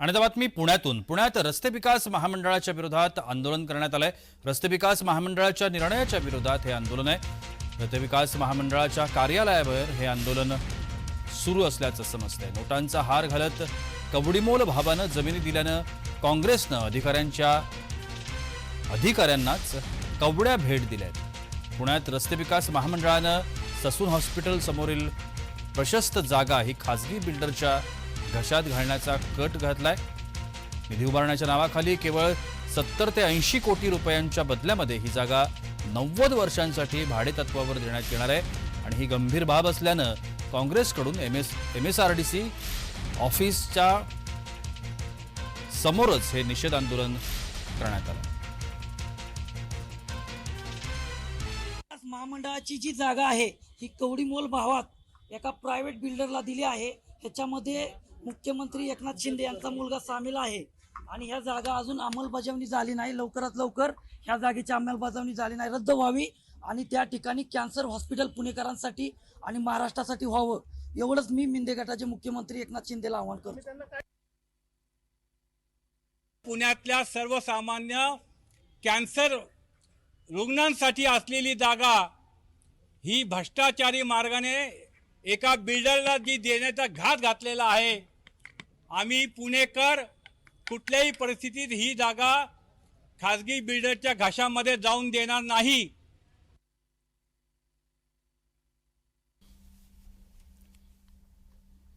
आणि आता बातमी पुण्यातून. पुण्यात रस्ते विकास महामंडळाच्या विरोधात आंदोलन करण्यात आलंय. रस्ते विकास महामंडळाच्या निर्णयाच्या विरोधात हे आंदोलन आहे. रस्ते विकास महामंडळाच्या कार्यालयावर हे आंदोलन सुरू असल्याचं समजतंय. नोटांचा हार घालत कवडीमोल भावानं जमिनी दिल्यानं काँग्रेसनं अधिकाऱ्यांच्या अधिकाऱ्यांनाच कवड्या भेट दिल्या पुण्यात रस्ते विकास महामंडळानं ससून हॉस्पिटल समोरील प्रशस्त जागा ही खासगी बिल्डरच्या घशात घालण्याचा कट घातलाय. निधी उभारण्याच्या नावाखाली केवळ सत्तर ते ऐंशी कोटी रुपयांच्या बदल्यामध्ये ही जागा नव्वद वर्षांसाठी भाडेतत्वावर देण्यात येणार आहे. आणि ही गंभीर बाब असल्यानं काँग्रेसकडून M S M S R D C ऑफिसच्या समोरच हे निषेध आंदोलन करण्यात आलं. महामंडळाची जी जागा आहे ही कवडीमोल भावात एका प्रायव्हेट बिल्डरला दिली आहे. ह्याच्यामध्ये मुख्यमंत्री एकनाथ शिंदे यांचा मुलगा सामील आहे. आणि ह्या जागा अजून अंमलबजावणी झाली नाही. लवकरात लवकर ह्या जागेची अंमलबजावणी झाली नाही. रद्द व्हावी आणि त्या ठिकाणी कॅन्सर हॉस्पिटल पुणेकरांसाठी आणि महाराष्ट्रासाठी व्हावं. एवढंच मी मिंदे गटाचे मुख्यमंत्री एकनाथ शिंदेला आवाहन करतो. पुण्यातल्या सर्वसामान्य कॅन्सर रुग्णांसाठी असलेली जागा ही भ्रष्टाचारी मार्गाने एका बिल्डरला जी देण्याचा घात घातलेला आहे आम्ही पुणेकर कुठल्याही परिस्थितीत ही जागा खाजगी बिल्डरच्या घाशामध्ये जाऊन देणार नाही.